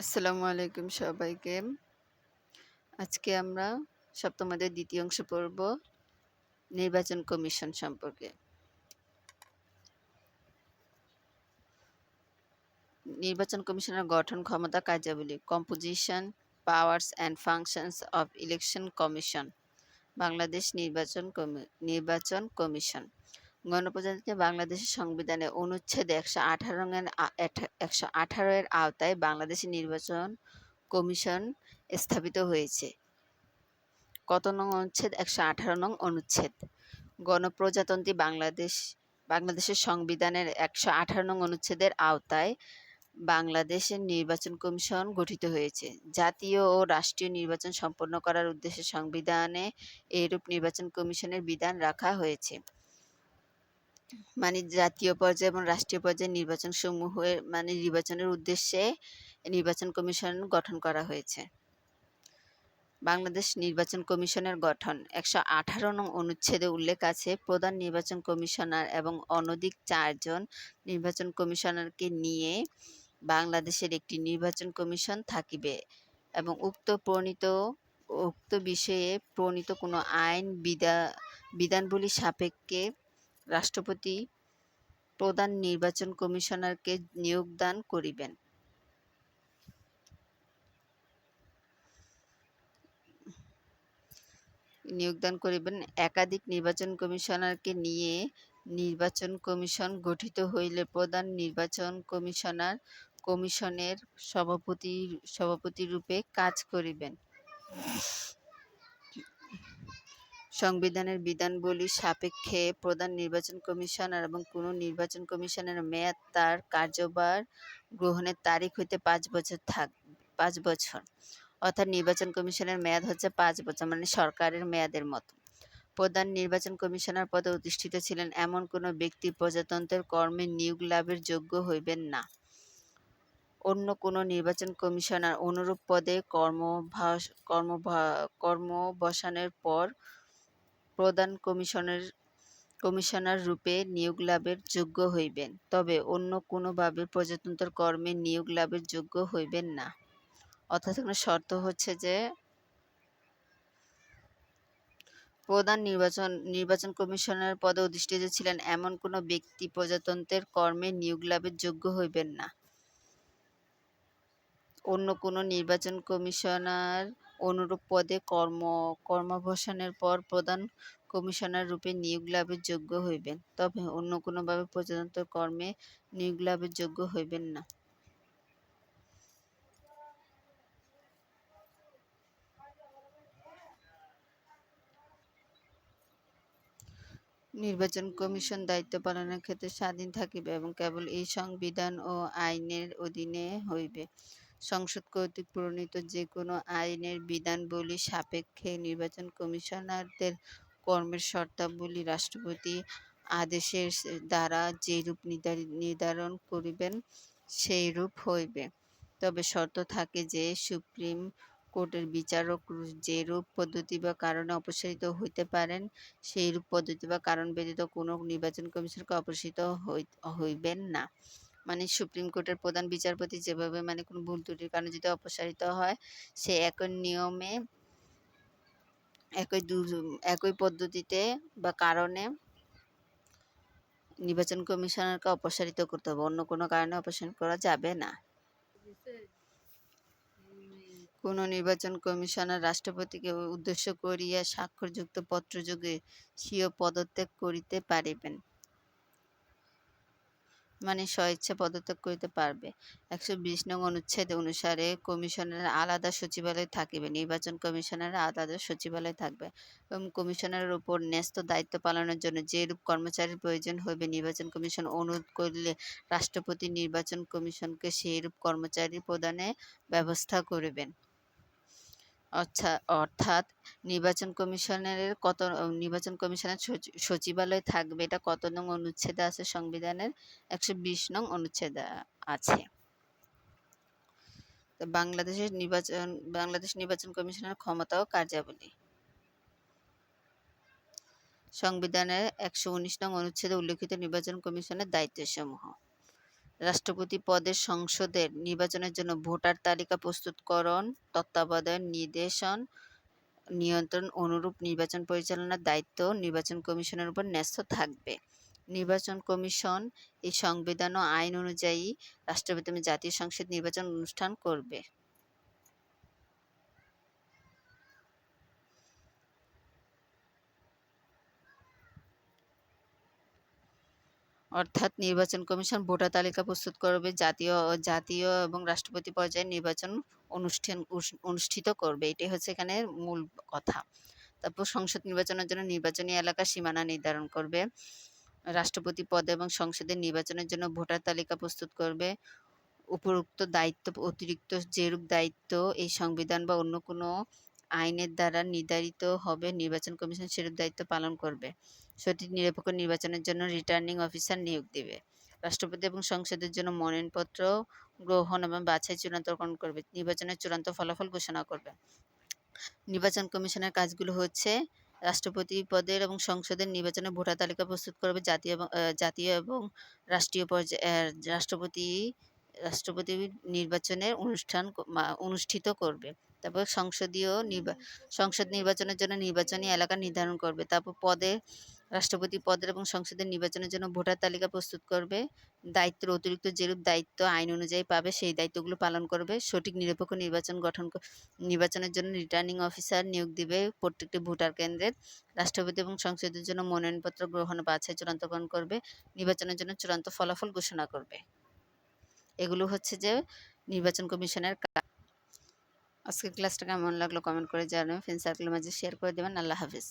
আসসালামু আলাইকুম সবাইকে। আজকে আমরা সপ্তম অধ্যায়ের দ্বিতীয় অংশ পড়ব নির্বাচন কমিশন সম্পর্কে। নির্বাচন কমিশনের গঠন ক্ষমতা কার্যাবলী composition powers and functions of election commission Bangladesh নির্বাচন নির্বাচন কমিশন গণপ্রজাতন্ত্রী বাংলাদেশের সংবিধানে অনুচ্ছেদ একশো আঠারো একশো আঠারো এর আওতায় বাংলাদেশের নির্বাচন কমিশন স্থাপিত হয়েছে। কত নং অনুচ্ছেদ? একশো আঠারো নং অনুচ্ছেদ। গণপ্রজাতন্ত্রী বাংলাদেশ, বাংলাদেশের সংবিধানের একশো আঠারো নং অনুচ্ছেদের আওতায় বাংলাদেশের নির্বাচন কমিশন গঠিত হয়েছে। জাতীয় ও রাষ্ট্রীয় নির্বাচন সম্পন্ন করার উদ্দেশ্যে সংবিধানে এরূপ নির্বাচন কমিশনের বিধান রাখা হয়েছে। মানে জাতীয় পর্যায়ে এবং রাষ্ট্রীয় পর্যায়ে নির্বাচন সমূহের মানে নির্বাচনের উদ্দেশ্যে নির্বাচন কমিশন গঠন করা হয়েছে। বাংলাদেশ নির্বাচন কমিশনের গঠন। একশো আঠারো নং অনুচ্ছেদে উল্লেখ আছে, প্রধান নির্বাচন কমিশনার এবং অনধিক চারজন নির্বাচন কমিশনারকে নিয়ে বাংলাদেশের একটি নির্বাচন কমিশন থাকিবে এবং উক্ত প্রণীত, উক্ত বিষয়ে প্রণীত কোনো আইন, বিধা, বিধানবলী সাপেক্ষে রাষ্ট্রপতি প্রধান নির্বাচন কমিশনারকে নিয়োগদান করিবেন। নিয়োগদান করিবেন। একাধিক নির্বাচন কমিশনারকে নিয়ে নির্বাচন কমিশন গঠিত হইলে প্রধান নির্বাচন কমিশনার কমিশনের সভাপতি সভাপতি রূপে কাজ করিবেন। সংবিধানের বিধানবলী সাপেক্ষে প্রধান নির্বাচন কমিশনার এবং কোন নির্বাচন কমিশনের মেয়াদ তার কার্যভার গ্রহণের তারিখ হইতে পাঁচ বছর থাক, পাঁচ বছর। অর্থাৎ নির্বাচন কমিশনের মেয়াদ হচ্ছে পাঁচ বছর মানে সরকারের মেয়াদের মতো। প্রধান নির্বাচন কমিশনার পদে অধিষ্ঠিত ছিলেন এমন কোনো ব্যক্তি প্রজাতন্ত্রের কর্মে নিয়োগ লাভের যোগ্য হইবেন না। অন্য কোনো নির্বাচন কমিশনার অনুরূপ পদে কর্মভাস কর্ম কর্ম কর্মবসানের পর প্রধান কমিশনের, কমিশনার রূপে নিয়োগ লাভের যোগ্য হইবেন, তবে অন্য কোনোভাবে প্রজাতন্ত্র কর্মে নিয়োগ লাভের যোগ্য হইবেন না। অর্থাৎ এখানে শর্ত হচ্ছে যে, প্রধান নির্বাচন নির্বাচন কমিশনার পদে অধিষ্ঠিত ছিলেন এমন কোনো ব্যক্তি প্রজাতন্ত্রের কর্মে নিয়োগ লাভের যোগ্য হইবেন না। অন্য কোনো নির্বাচন কমিশনার অনুরূপ পদে কর্ম, কর্মাবসানের পর প্রধান কমিশনার রূপে নিয়োগ লাভের যোগ্য হইবেন। তবে অন্য কোনোভাবে প্রজাতন্ত্র কর্মে নিয়োগ লাভের যোগ্য হইবেন না। নির্বাচন কমিশন দায়িত্ব পালনের ক্ষেত্রে স্বাধীন থাকিবে এবং কেবল এই সংবিধান ও আইনের অধীনে হইবে। সংসদ কর্তৃক প্রণীত যে কোনো আইনের বিধানবলী সাপেক্ষে নির্বাচন কমিশনারদের কর্মের শর্তাবলী রাষ্ট্রপতি আদেশের দ্বারা যেরূপ নির্ধারণ করিবেন, সেইরূপ হইবে। তবে শর্ত থাকে যে, সুপ্রিম কোর্টের বিচারক যেরূপ পদ্ধতি বা কারণে অপসারিত হইতে পারেন, সেইরূপ পদ্ধতি বা কারণ ব্যতীত কোনো নির্বাচন কমিশনকে অপসারিত হইবেন না। মানে সুপ্রিম কোর্টের প্রধান বিচারপতি যেভাবে মানে কোনো ভুল ত্রুটির কারণে যদি অপসারিত হয়, সে একই নিয়মে, একই একই পদ্ধতিতে বা কারণে নির্বাচন কমিশনারকে অপসারিত করতে হবে। অন্য কোনো কারণে অপসারণ করা যাবে না। কোন নির্বাচন কমিশনার রাষ্ট্রপতিকে উদ্দেশ্য করিয়া স্বাক্ষরযুক্ত পত্রযোগে স্বীয় পদত্যাগ করিতে পারিবেন। মানে স্বইচ্ছা পদত্যাগ করিতে পারবে। একশো বিশ নং অনুচ্ছেদ অনুসারে কমিশনের আলাদা সচিবালয় থাকিবে, নির্বাচন কমিশনের আলাদা সচিবালয় থাকবে এবং কমিশনারের উপর ন্যস্ত দায়িত্ব পালনের জন্য যেরূপ কর্মচারীর প্রয়োজন হইবে, নির্বাচন কমিশন অনুরোধ করলে রাষ্ট্রপতি নির্বাচন কমিশনকে সেইরূপ কর্মচারী প্রদানে ব্যবস্থা করিবেন। অর্থাৎ নির্বাচন কমিশনের কত, নির্বাচন কমিশনের সচিবালয় থাকবে, এটা কত নং অনুচ্ছেদে আছে সংবিধানের? একশো বিশ নং অনুচ্ছেদে আছে। বাংলাদেশের নির্বাচন, বাংলাদেশ নির্বাচন কমিশনের ক্ষমতা ও কার্যাবলী। সংবিধানের একশো উনিশ নং অনুচ্ছেদে উল্লেখিত নির্বাচন কমিশনের দায়িত্বসমূহ। রাষ্ট্রপতি পদের সংসদের নির্বাচনের জন্য ভোটার তালিকা প্রস্তুতকরণ তত্ত্বাবধান নির্দেশন, নিয়ন্ত্রণ অনুরূপ নির্বাচন পরিচালনার দায়িত্ব নির্বাচন কমিশনের উপর ন্যস্ত থাকবে। নির্বাচন কমিশন এই সংবিধান ও আইন অনুযায়ী রাষ্ট্রপতি জাতীয় সংসদ নির্বাচন অনুষ্ঠান করবে। অর্থাৎ নির্বাচন কমিশন ভোটার তালিকা প্রস্তুত করবে, জাতীয় জাতীয় এবং রাষ্ট্রপতি পর্যায়ে নির্বাচন অনুষ্ঠান অনুষ্ঠিত করবে। এটাই হচ্ছে এখানে মূল কথা। তারপর সংসদ নির্বাচনের জন্য নির্বাচনী এলাকার সীমানা নির্ধারণ করবে। রাষ্ট্রপতি পদ এবং সংসদের নির্বাচনের জন্য ভোটার তালিকা প্রস্তুত করবে। উপরোক্ত দায়িত্ব, অতিরিক্ত যেরূপ দায়িত্ব এই সংবিধান বা অন্য কোনো আইনের দ্বারা নির্ধারিত হবে, নির্বাচন কমিশন সেরূপ দায়িত্ব পালন করবে। সঠিক নিরপেক্ষ নির্বাচনের জন্য রিটার্নিং অফিসার নিয়োগ দেবে। রাষ্ট্রপতি এবং সংসদের জন্য মনোনয়নপত্র গ্রহণ এবং বাছাই চূড়ান্তকরণ করবে। নির্বাচনের চূড়ান্ত ফলাফল ঘোষণা করবে। নির্বাচন কমিশনের কাজগুলো হচ্ছে রাষ্ট্রপতি পদের এবং সংসদের নির্বাচনের ভোটার তালিকা প্রস্তুত করবে জাতীয় এবং জাতীয় এবং রাষ্ট্রীয় পর্যায়ে রাষ্ট্রপতি রাষ্ট্রপতি নির্বাচনের অনুষ্ঠান অনুষ্ঠিত করবে। তারপর সংসদীয় নির্বা সংসদ নির্বাচনের জন্য নির্বাচনী এলাকা নির্ধারণ করবে। তারপর পদে রাষ্ট্রপতি পদের এবং সংসদের নির্বাচনের জন্য ভোটার তালিকা প্রস্তুত করবে। দায়িত্বের অতিরিক্ত যেরূপ দায়িত্ব আইন অনুযায়ী পাবে, সেই দায়িত্বগুলো পালন করবে। সঠিক নিরপেক্ষ নির্বাচন গঠন নির্বাচনের জন্য রিটার্নিং অফিসার নিয়োগ দিবে প্রত্যেকটি ভোটার কেন্দ্রের। রাষ্ট্রপতি এবং সংসদের জন্য মনোনয়নপত্র গ্রহণ বাছাই চূড়ান্তকরণ করবে। নির্বাচনের জন্য চূড়ান্ত ফলাফল ঘোষণা করবে। এগুলো হচ্ছে যে নির্বাচন কমিশনের আজকের ক্লাসটা কেমন লাগল কমেন্ট করে জানাবেন। ফ্রেন্ড সার্কেলের মাঝে শেয়ার করে দেবেন। আল্লাহ হাফিজ।